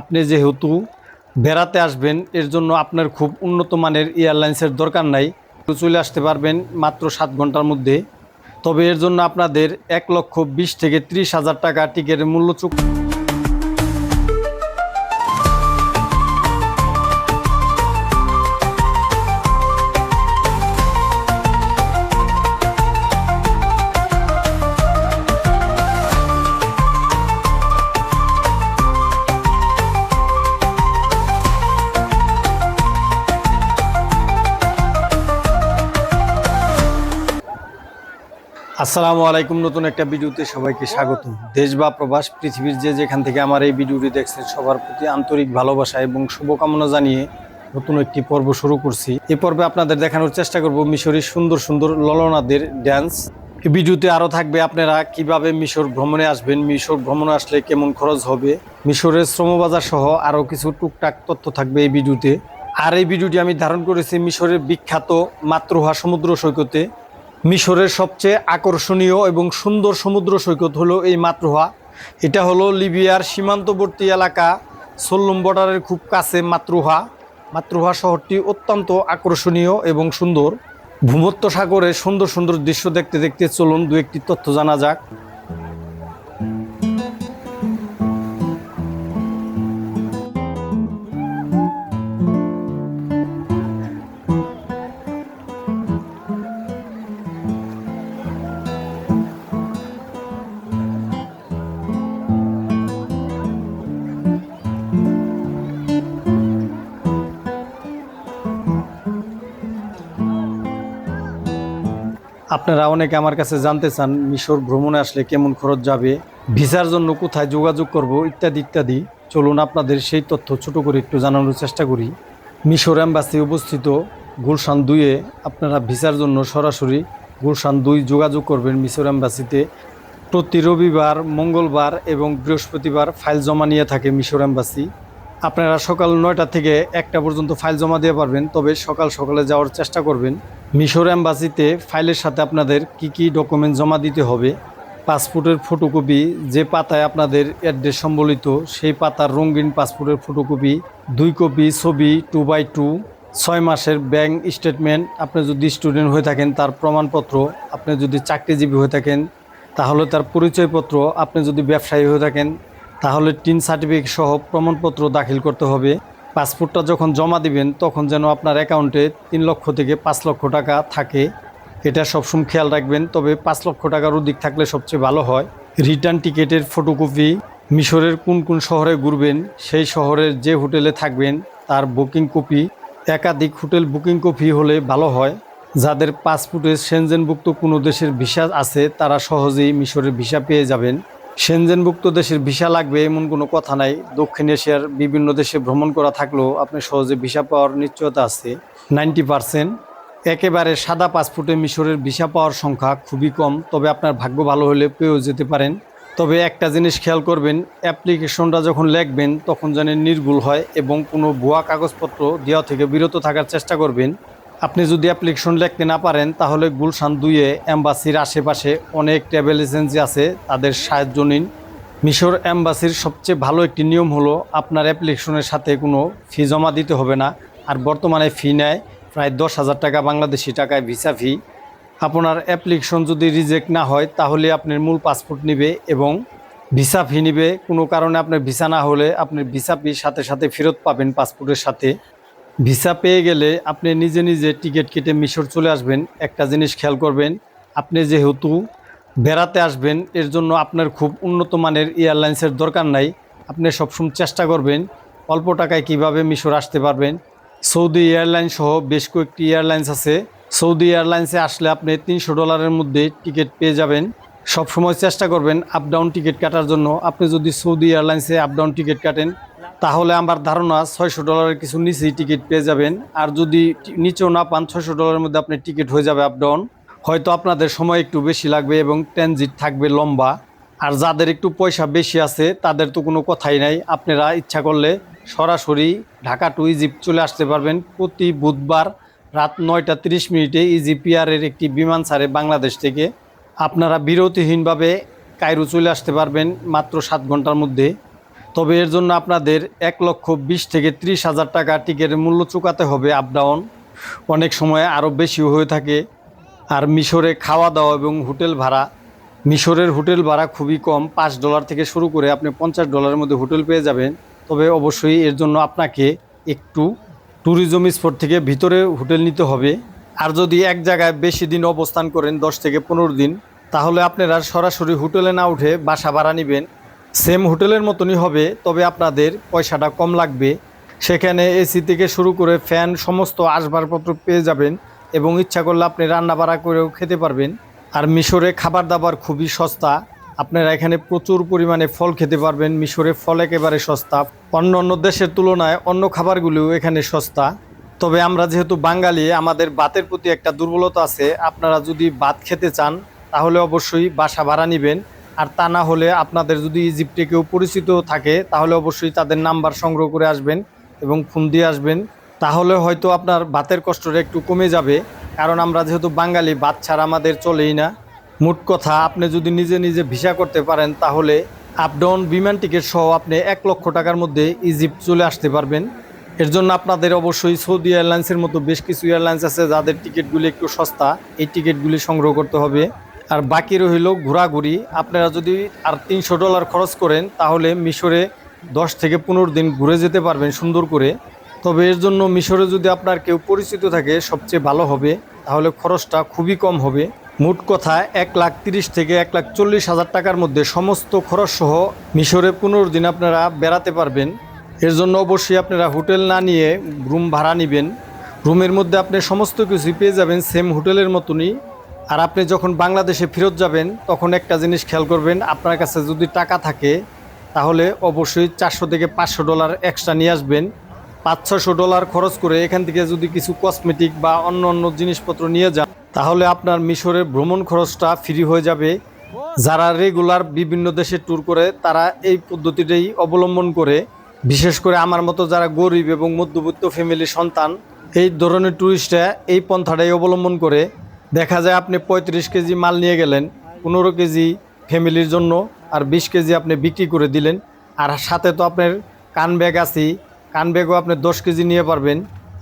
আপনি যেহেতু বেড়াতে আসবেন, এর জন্য আপনার খুব উন্নত মানের এয়ারলাইন্সের দরকার নাই। চলে আসতে পারবেন মাত্র সাত ঘণ্টার মধ্যে। তবে এর জন্য আপনাদের এক লক্ষ বিশ থেকে ত্রিশ হাজার টাকা টিকিটের মূল্য চুক আসসালামু আলাইকুম। নতুন একটা ভিডিওতে সবাইকে স্বাগত দেশ বা প্রবাস, পৃথিবীর যে যেখান থেকে আমার এই ভিডিওটি দেখছেন, সবার প্রতি আন্তরিক ভালোবাসা এবং শুভকামনা জানিয়ে নতুন একটি পর্ব শুরু করছি। এই পর্বে আপনাদের দেখানোর চেষ্টা করব মিশরের সুন্দর সুন্দর ললনাদের ড্যান্স এই ভিডিওতে আরও থাকবে আপনারা কীভাবে মিশর ভ্রমণে আসবেন, মিশর ভ্রমণে আসলে কেমন খরচ হবে, মিশরের শ্রমবাজার সহ আরও কিছু টুকটাক তথ্য থাকবে এই ভিডিওতে। আর এই ভিডিওটি আমি ধারণ করেছি মিশরের বিখ্যাত মাতৃহা সমুদ্র সৈকতে। মিশরের সবচেয়ে আকর্ষণীয় এবং সুন্দর সমুদ্র সৈকত হলো এই মাতরোহা এটা হলো লিবিয়ার সীমান্তবর্তী এলাকা, সোল্লম বর্ডারের খুব কাছে মাতৃহা। মাতৃহা শহরটি অত্যন্ত আকর্ষণীয় এবং সুন্দর। ভূমত্ব সাগরে সুন্দর সুন্দর দৃশ্য দেখতে দেখতে চলুন দু একটি তথ্য জানা যাক। আপনারা অনেকে আমার কাছে জানতে চান, মিশর ভ্রমণে আসলে কেমন খরচ যাবে, ভিসার জন্য কোথায় যোগাযোগ করব, ইত্যাদি ইত্যাদি। চলুন আপনাদের সেই তথ্য ছোট করে একটু জানানোর চেষ্টা করি। মিশর অ্যাম্বাসি অবস্থিত গুলশান দুইয়ে আপনারা ভিসার জন্য সরাসরি গুলশান দুই যোগাযোগ করবেন মিশর অ্যাম্বাসিতে প্রতি রবিবার, মঙ্গলবার এবং বৃহস্পতিবার ফাইল জমা নিয়ে থাকে মিশর অ্যাম্বাসি আপনারা সকাল নয়টা থেকে একটা পর্যন্ত ফাইল জমা দিয়ে পারবেন, তবে সকাল সকালে যাওয়ার চেষ্টা করবেন। মিশর অ্যাম্বাসিতে ফাইলের সাথে আপনাদের কি কি ডকুমেন্ট জমা দিতে হবে, পাসপোর্টের ফটোকপি, যে পাতায় আপনাদের অ্যাড্রেস সম্বলিত, সেই পাতার রঙিন পাসপোর্টের ফটোকপি, দুই কপি ছবি টু বাই টু ছয় মাসের ব্যাংক স্টেটমেন্ট, আপনি যদি স্টুডেন্ট হয়ে থাকেন তার প্রমাণপত্র, আপনি যদি চাকরিজীবী হয়ে থাকেন তাহলে তার পরিচয়পত্র, আপনি যদি ব্যবসায়ী হয়ে থাকেন তাহলে টিন সার্টিফিকেট সহ প্রমাণপত্র দাখিল করতে হবে। পাসপোর্টটা যখন জমা দিবেন, তখন যেন আপনার অ্যাকাউন্টে তিন লক্ষ থেকে পাঁচ লক্ষ টাকা থাকে। এটা সবসময় খেয়াল রাখবেন, তবে পাঁচ লক্ষ টাকার অধিক থাকলে সবচেয়ে ভালো হয়। রিটার্ন টিকিটের ফটোকপি, মিশরের কোন কোন শহরে ঘুরবেন, সেই শহরের যে হোটেলে থাকবেন, তার বুকিং কপি, একাধিক হোটেল বুকিং কপি হলে ভালো হয়। যাদের পাসপোর্টে সেনজেনভুক্ত কোনো দেশের ভিসা আছে, তারা সহজেই মিশরের ভিসা পেয়ে যাবেন। সেনজেনভুক্ত দেশের ভিসা লাগবে এমন কোনো কথা নাই। দক্ষিণ এশিয়ার বিভিন্ন দেশে ভ্রমণ করা থাকলেও আপনি সহজে ভিসা পাওয়ার নিশ্চয়তা আছে। Ninety percent. একেবারে সাদা পাসপোর্টে মিশরের ভিসা পাওয়ার সংখ্যা খুবই কম, তবে আপনার ভাগ্য ভালো হলে পেয়েও যেতে পারেন। তবে একটা জিনিস খেয়াল করবেন, অ্যাপ্লিকেশনটা যখন লিখবেন তখন যেন নির্ভুল হয় এবং কোনো ভুয়া কাগজপত্র দেওয়া থেকে বিরত থাকার চেষ্টা করবেন। আপনি যদি অ্যাপ্লিকেশন লিখতে না পারেন, তাহলে গুলশান দুইয়ে অ্যাম্বাসির আশেপাশে অনেক ট্রাভেল এজেন্সি আছে, তাদের সাহায্য নিন। মিশর অ্যাম্বাসির সবচেয়ে ভালো একটি নিয়ম হলো, আপনার অ্যাপ্লিকেশনের সাথে কোনো ফি জমা দিতে হবে না। আর বর্তমানে ফি নেয় প্রায় দশ হাজার টাকা বাংলাদেশি টাকায় ভিসা ফি আপনার অ্যাপ্লিকেশন যদি রিজেক্ট না হয়, তাহলে আপনার মূল পাসপোর্ট নেবে এবং ভিসা ফি নেবে। কোনো কারণে আপনার ভিসা না হলে আপনার ভিসা ফি সাথে সাথে ফেরত পাবেন পাসপোর্টের সাথে। ভিসা পেয়ে গেলে আপনি নিজে নিজে টিকিট কেটে মিশর চলে আসবেন। একটা জিনিস খেয়াল করবেন, আপনি যেহেতু বেড়াতে আসবেন, এর জন্য আপনার খুব উন্নত মানের এয়ারলাইন্সের দরকার নাই। আপনি সবসময় চেষ্টা করবেন অল্প টাকায় কীভাবে মিশর আসতে পারবেন। সৌদি এয়ারলাইন সহ বেশ কয়েকটি এয়ারলাইন্স আছে। সৌদি এয়ারলাইন্সে আসলে আপনি তিনশো ডলারের মধ্যে টিকিট পেয়ে যাবেন। সবসময় চেষ্টা করবেন আপ ডাউন টিকিট কাটার জন্য। আপনি যদি সৌদি এয়ারলাইন্সে আপ ডাউন টিকিট কাটেন, তাহলে আমার ধারণা ছয়শো ডলারের কিছু নিচেই টিকিট পেয়ে যাবেন। আর যদি নিচেও না পান, ছয়শো ডলারের মধ্যে আপনি টিকিট হয়ে যাবে আপ ডাউন হয়তো আপনাদের সময় একটু বেশি লাগবে এবং ট্রানজিট থাকবে লম্বা। আর যাদের একটু পয়সা বেশি আছে, তাদের তো কোনো কথাই নাই। আপনারা ইচ্ছা করলে সরাসরি ঢাকা টু ইজিপ্ট চলে আসতে পারবেন। প্রতি বুধবার রাত নয়টা তিরিশ মিনিটে ইজিপিআরের একটি বিমান ছাড়ে বাংলাদেশ থেকে। আপনারা বিরতিহীনভাবে কায়রো চলে আসতে পারবেন মাত্র সাত ঘণ্টার মধ্যে। তবে এর জন্য আপনাদের এক লক্ষ বিশ থেকে ত্রিশ হাজার টাকা টিকিটের মূল্য চুকাতে হবে আপ ডাউন অনেক সময় আরও বেশিও হয়ে থাকে। আর মিশরে খাওয়া দাওয়া এবং হোটেল ভাড়া। মিশরের হোটেল ভাড়া খুবই কম, পাঁচ ডলার থেকে শুরু করে আপনি পঞ্চাশ ডলারের মধ্যে হোটেল পেয়ে যাবেন। তবে অবশ্যই এর জন্য আপনাকে একটু ট্যুরিজম স্পট থেকে ভিতরে হোটেল নিতে হবে। আর যদি এক জায়গায় বেশি দিন অবস্থান করেন, দশ থেকে পনেরো দিন তাহলে আপনারা সরাসরি হোটেলে না উঠে বাসা ভাড়া নেবেন। সেম হোটেলের মতনই হবে, তবে আপনাদের পয়সাটা কম লাগবে। সেখানে এসি থেকে শুরু করে ফ্যান, সমস্ত আসবাবপত্র পেয়ে যাবেন এবং ইচ্ছা করলে আপনি রান্না বাড়া করেও খেতে পারবেন। আর মিশরে খাবার দাবার খুবই সস্তা। আপনারা এখানে প্রচুর পরিমাণে ফল খেতে পারবেন, মিশরে ফল একেবারে সস্তা। অন্য অন্য দেশের তুলনায় অন্য খাবারগুলিও এখানে সস্তা। তবে আমরা যেহেতু বাঙালি, আমাদের বাতের প্রতি একটা দুর্বলতা আছে। আপনারা যদি ভাত খেতে চান তাহলে অবশ্যই বাসা ভাড়া নেবেন। আর তা না হলে আপনাদের যদি ইজিপ্টে কেউ পরিচিত থাকে, তাহলে অবশ্যই তাদের নাম্বার সংগ্রহ করে আসবেন এবং ফোন দিয়ে আসবেন। তাহলে হয়তো আপনার ভাতের কষ্টটা একটু কমে যাবে। কারণ আমরা যেহেতু বাঙালি, ভাত ছাড়া আমাদের চলেই না। মোট কথা, আপনি যদি নিজে নিজে ভিসা করতে পারেন, তাহলে আপ ডাউন বিমান টিকিট সহ আপনি এক লক্ষ টাকার মধ্যে ইজিপ্ট চলে আসতে পারবেন। এর জন্য আপনাদের অবশ্যই সৌদি এয়ারলাইন্সের মতো বেশ কিছু এয়ারলাইন্স আছে, যাদের টিকিটগুলি একটু সস্তা। এই টিকিটগুলি সংগ্রহ করতে হবে। আর বাকি রইল ঘোরাঘুরি। আপনারা যদি আর তিনশো ডলার খরচ করেন, তাহলে মিশরে দশ থেকে পনেরো দিন ঘুরে যেতে পারবেন সুন্দর করে। তবে এর জন্য মিশরে যদি আপনার কেউ পরিচিত থাকে, সবচেয়ে ভালো হবে, তাহলে খরচটা খুবই কম হবে। মোট কথা এক লাখ তিরিশ থেকে এক লাখ চল্লিশ হাজার টাকার মধ্যে সমস্ত খরচ সহ মিশরে পনেরো দিন আপনারা বেড়াতে পারবেন। এর জন্য অবশ্যই আপনারা হোটেল না নিয়ে রুম ভাড়া নেবেন। রুমের মধ্যে আপনি সমস্ত কিছু পেয়ে যাবেন, সেম হোটেলের মতনই। আর আপনি যখন বাংলাদেশে ফেরত যাবেন, তখন একটা জিনিস খেয়াল করবেন, আপনার কাছে যদি টাকা থাকে, তাহলে অবশ্যই চারশো থেকে পাঁচশো ডলার এক্সট্রা নিয়ে আসবেন। পাঁচ ছশো ডলার খরচ করে এখান থেকে যদি কিছু কসমেটিক বা অন্য অন্য জিনিসপত্র নিয়ে যান, তাহলে আপনার মিশরের ভ্রমণ খরচটা ফ্রি হয়ে যাবে। যারা রেগুলার বিভিন্ন দেশে ট্যুর করে, তারা এই পদ্ধতিটাই অবলম্বন করে। বিশেষ করে আমার মতো যারা গরিব এবং মধ্যবিত্ত ফ্যামিলির সন্তান, এই ধরনের ট্যুরিস্টরা এই পন্থাটাই অবলম্বন করে। দেখা যায় আপনি পঁয়ত্রিশ কেজি মাল নিয়ে গেলেন, পনেরো কেজি ফ্যামিলির জন্য আর বিশ কেজি আপনি বিক্রি করে দিলেন। আর সাথে তো আপনার কান ব্যাগ আছেই, কান ব্যাগও আপনি দশ কেজি নিয়ে পারবেন।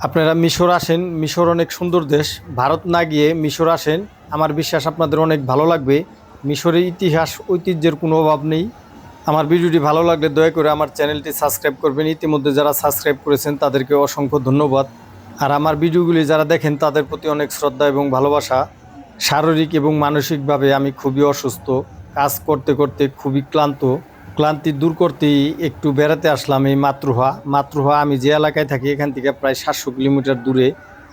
আপনারা মিশর আসেন, মিশর অনেক সুন্দর দেশ। ভারত না গিয়ে মিশর আসেন, আমার বিশ্বাস আপনাদের অনেক ভালো লাগবে। মিশরের ইতিহাস, ঐতিহ্যের কোনো অভাব নেই। আমার ভিডিওটি ভালো লাগলে দয়া করে আমার চ্যানেলটি সাবস্ক্রাইব করবেন। ইতিমধ্যে যারা সাবস্ক্রাইব করেছেন তাদেরকে অসংখ্য ধন্যবাদ। আর আমার ভিডিওগুলি যারা দেখেন, তাদের প্রতি অনেক শ্রদ্ধা এবং ভালোবাসা। শারীরিক এবং মানসিকভাবে আমি খুবই অসুস্থ। কাজ করতে করতে খুবই ক্লান্ত। ক্লান্তি দূর করতেই একটু বেড়াতে আসলাম এই মাতৃহা। মাতৃহা আমি যে এলাকায় থাকি, এখান থেকে প্রায় সাতশো কিলোমিটার দূরে।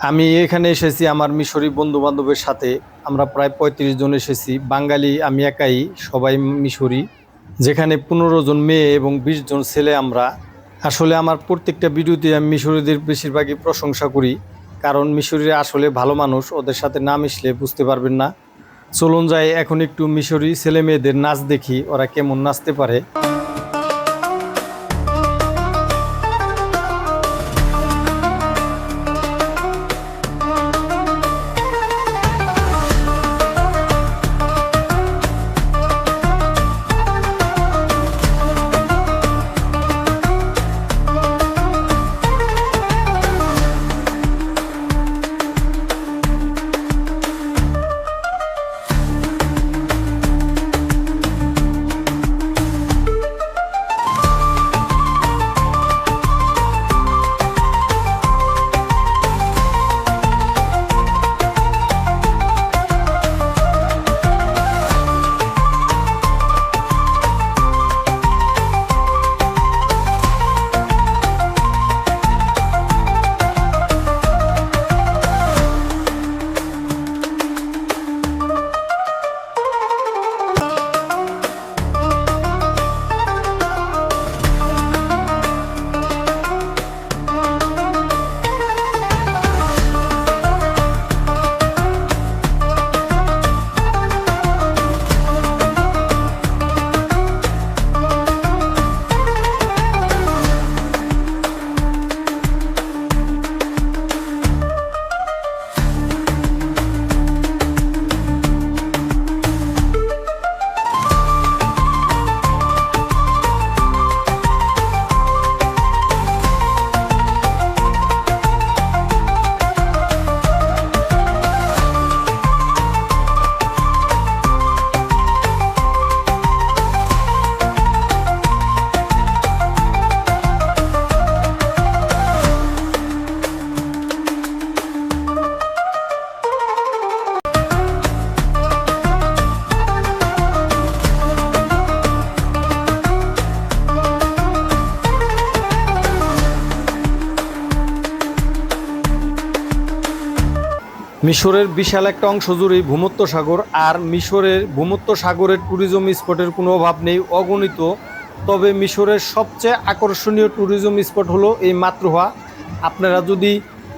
আমি এখানে এসেছি আমার মিশরি বন্ধু বান্ধবের সাথে। আমরা প্রায় পঁয়ত্রিশ জন এসেছি। বাঙালি, আমি একাই, সবাই মিশরি। যেখানে পনেরো জন মেয়ে এবং বিশ জন ছেলে আমরা। আসলে আমার প্রত্যেকটা ভিডিওতে আমি মিশরীদের বেশিরভাগই প্রশংসা করি, কারণ মিশরীরা আসলে ভালো মানুষ, ওদের সাথে না মিশলে বুঝতে পারবেন না। চলুন যাই, এখন একটু মিশরি ছেলে মেয়েদের নাচ দেখি, ওরা কেমন নাচতে পারে। মিশরের বিশাল একটা অংশ জুড়েই ভূমত্ব সাগর, আর মিশরের ভূমত্ব সাগরের ট্যুরিজম স্পটের কোনো অভাব নেই, অগণিত। তবে মিশরের সবচেয়ে আকর্ষণীয় ট্যুরিজম স্পট হলো এই মাতৃহা। আপনারা যদি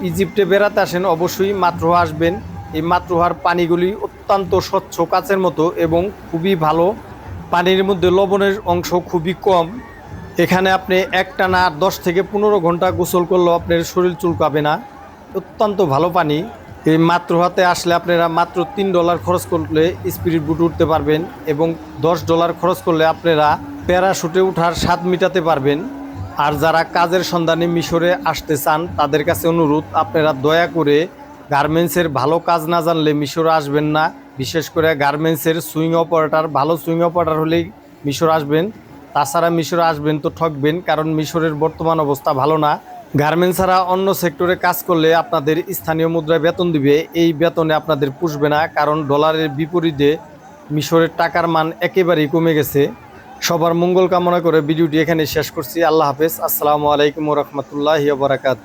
ইজিপ্টে বেড়াতে আসেন, অবশ্যই মাতৃহা আসবেন। এই মাতৃহার পানিগুলি অত্যন্ত স্বচ্ছ, কাচের মতো এবং খুবই ভালো। পানির মধ্যে লবণের অংশ খুবই কম। এখানে আপনি একটানা দশ থেকে পনেরো ঘণ্টা গোসল করলেও আপনার শরীর চুলকাবে না। অত্যন্ত ভালো পানি। এই মাত্র হাতে আসলে আপনারা মাত্র তিন ডলার খরচ করলে স্পিরিট বুট উঠতে পারবেন এবং দশ ডলার খরচ করলে আপনারা প্যারাশুটে উঠার স্বাদ মিটাতে পারবেন। আর যারা কাজের সন্ধানে মিশরে আসতে চান, তাদের কাছে অনুরোধ, আপনারা দয়া করে গার্মেন্টসের ভালো কাজ না জানলে মিশরে আসবেন না। বিশেষ করে গার্মেন্টসের সুইং অপারেটার, ভালো সুইং অপারেটার হলেই মিশর আসবেন। তাছাড়া মিশরে আসবেন তো ঠকবেন, কারণ মিশরের বর্তমান অবস্থা ভালো না। গার্মেন্টস ছাড়া অন্য সেক্টরে কাজ করলে আপনাদের স্থানীয় মুদ্রায় বেতন দিবে। এই বেতনে আপনাদের পুষবে না, কারণ ডলারের বিপরীতে মিশরের টাকার মান একেবারেই কমে গেছে। সবার মঙ্গল কামনা করে ভিডিওটি এখানে শেষ করছি। আল্লাহ হাফেজ। আসসালামু আলাইকুম রহমতুল্লাহ বারাকাত